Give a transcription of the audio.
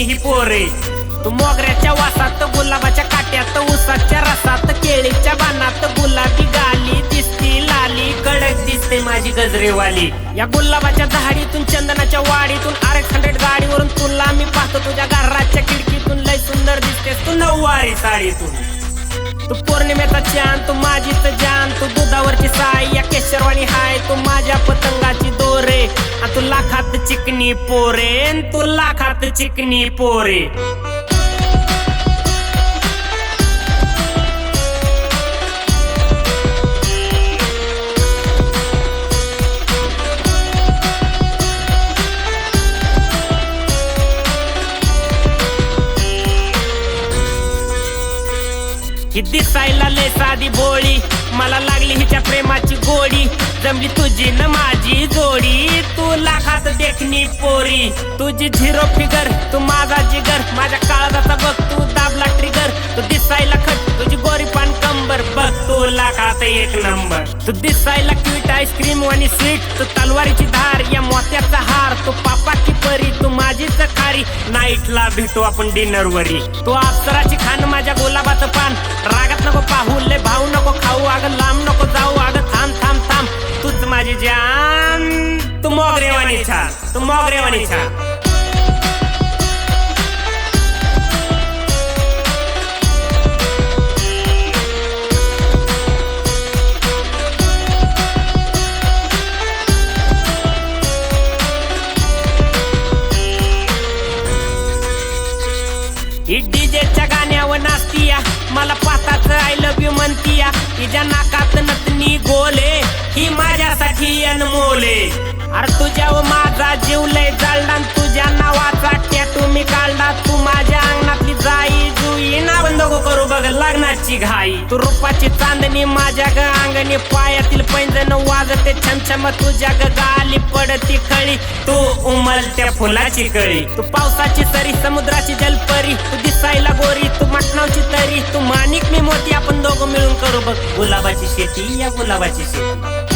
चिकनी ही पोरे. तू मोगऱ्याच्या वासात गुलाबाच्या काट्यात उसाच्या रसात केळीच्या बाणात गुलाबी गाली दिसती लाली कडक दिसते माझी गजरेवाली. या गुलाबाच्या झाडीतून चंदनाच्या वाडीतून आर एक्स हंड्रेड गाडीवरून तुला मी पाहतो. तुझ्या घराच्या खिडकीतून लय सुंदर दिसतेस तू नऊवारी साडीतून. तू पौर्णिमेचा चांद तू माझीच जान तू दुधावरची साय या केशरवाणी हाय तू माझ्या पतंगाची तुला खात चिकनी पोरे तुला खात चिकनी पोरे. ही दिसायला लय साधी बोळी. मला लागली हिच्या प्रेमाची गोडी. जमली तुझी न माझी जोडी. तू लाखात देखणी पोरी. तुझी झिरो फिगर तू माझा जिगर. माझ्या काळजाचा बघ तू दाबला ट्रिगर तू दिसायला खट तुझी गोरी पान कंबर. बघ तू लाखात एक नंबर. तू दिसायला क्यूट आईस्क्रीम आणि स्वीट तू तलवारीची धार या मोत्याचा हार. तू पापाची परी तू माझीच खारी नाईटला भेटू आपण डिनर वरी. तू अप्सराची खान माझ्या गुलाबाचं पान. मोगरेवानी छान तू मोगरेवानी छान ही डीजेच्या गाण्यावर नाचतीया मला पाताच आय लव्ह यू. म्हणतीया हिच्या नाकात नतनी गोले ही माझ्यासाठी अनमोले. अर तुझ्या माझा जीव लय जाळला तुझ्या नावाचा टॅटू मी काढला. तू माझ्या अंगणातली जाई जुई ना बंद करू बघ लग्नाची घाई. तू रूपाची चांदणी माझ्या ग अंगणी पायातील पैंजण वाजते छमछम तुझ्या ग गाली पडती कळी तू उमलत्या फुलाची कळी. तू पावसाची सरी समुद्राची जलपरी. तू दिसायला गोरी तू मटणावची तरी. तू माणिक मी मोती आपण दोघं मिळून करू बघ गुलाबाची शेती या गुलाबाची शेती.